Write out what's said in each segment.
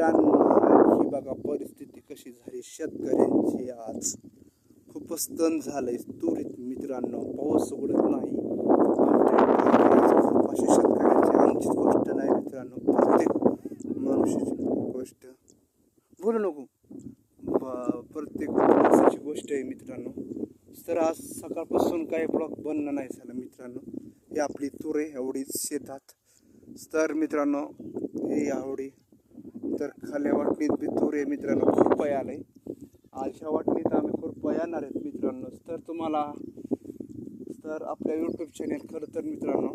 मित्रांनो, ही बघा परिस्थिती कशी झाली. शेतकऱ्यांची आज खूपच तण झालंय. तुरीत मित्रांनो पाऊस उघडत नाही. खूप शेतकऱ्यांची आमचीच गोष्ट नाही मित्रांनो. प्रत्येक मनुष्याची गोष्ट. बोलू नको. प्रत्येक मनुष्याची गोष्ट आहे मित्रांनो. तर आज सकाळपासून काही ब्लॉक बंद नाही झालं मित्रांनो. ही आपली तुरे आहे एवढीच शेतात. तर मित्रांनो हे आवडी तर खाल्या वाटणीत बी तूर आहे मित्रांनो खूप आलंय. आज ह्या वाटणीत आम्ही खुरपा येणार आहेत मित्रांनो. तर तुम्हाला तर आपल्या यूट्यूब चॅनेल खरं तर मित्रांनो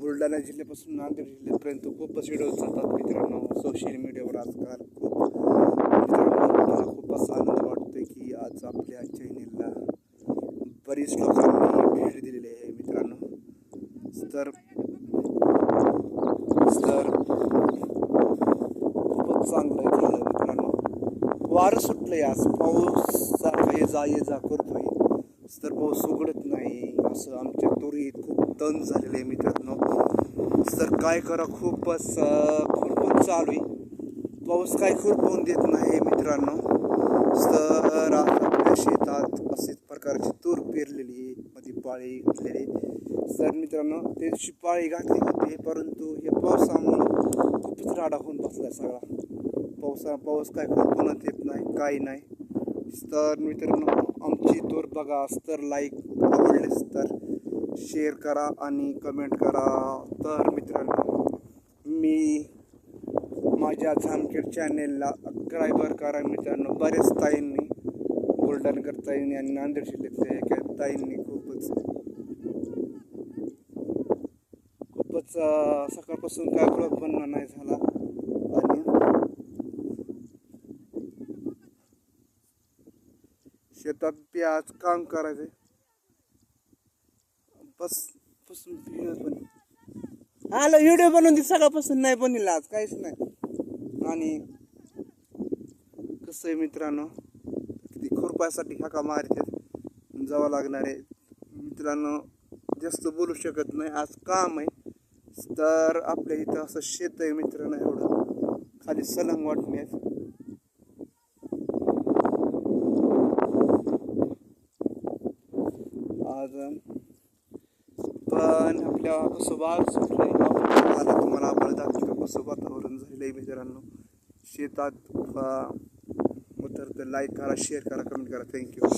बुलढाणा जिल्ह्यापासून नांदेड जिल्ह्यापर्यंत खूपच व्हिडिओ जातात मित्रांनो. सोशल मीडियावर आजकाल खूप मित्रांनो मला खूपच आनंद वाटतोय की आज आपल्या चॅनेलला बरीच लोकांनी भेट दिलेली आहे मित्रांनो. तर खूपच चांगलं झालं मित्रांनो तर सुटलं आहे आज पाऊस ये जा ये जा करतोय. तर पाऊस उघडत नाही. असं आमच्या तुरीत खूप तण झालेलं आहे मित्रांनो. तर काय करा? खूपच खूपच चालू आहे. पाऊस काय खुरपवून देत नाही मित्रांनो. तर आज आपल्या शेतात असेच प्रकारची तूर पेरलेली आहे. मध्ये पाळी घातलेली तर मित्रांनो त्या दिवशी पाळी घातली होती परंतु या पावसामुळं खूपच राडा होऊन बसला सगळा. पावसा पाऊस काय कल्पनाच येत नाही काही नाही. तर मित्रांनो आमची तूर बघा तर लाईक आवडलेस तर शेअर करा आणि कमेंट करा. तर मित्रांनो मी माझ्या झामखेड चॅनेलला सबस्क्रायबर करा मित्रांनो. बरेच ताईंनी बुलढाणकर ताईंनी आणि नांदेड जिल्ह्यातल्या एका ताईंनी खूपच खूपच सकाळपासून काय ब्लॉग बनणं नाही झाला आणि शेतात प्याज आज काम करायचे बसपासून पण आलं व्हिडिओ बनवून दे सकाळपासून नाही बनला आज काहीच नाही. आणि कसं आहे मित्रांनो किती खुरपायसाठी हाका मारतात. जावं लागणार आहे. मित्रांनो जास्त बोलू शकत नाही आज काम आहे. तर आपल्या इथं असं शेत आहे मित्रांनो एवढं. खाली सलंग वाटण्यात. आज पण आपल्या कसं बाग आता तुम्हाला आपण दाखवतो कसं वातावरण झालेलं आहे मित्रांनो शेतात उतरतं तर लाईक करा शेअर करा कमेंट करा. थँक्यू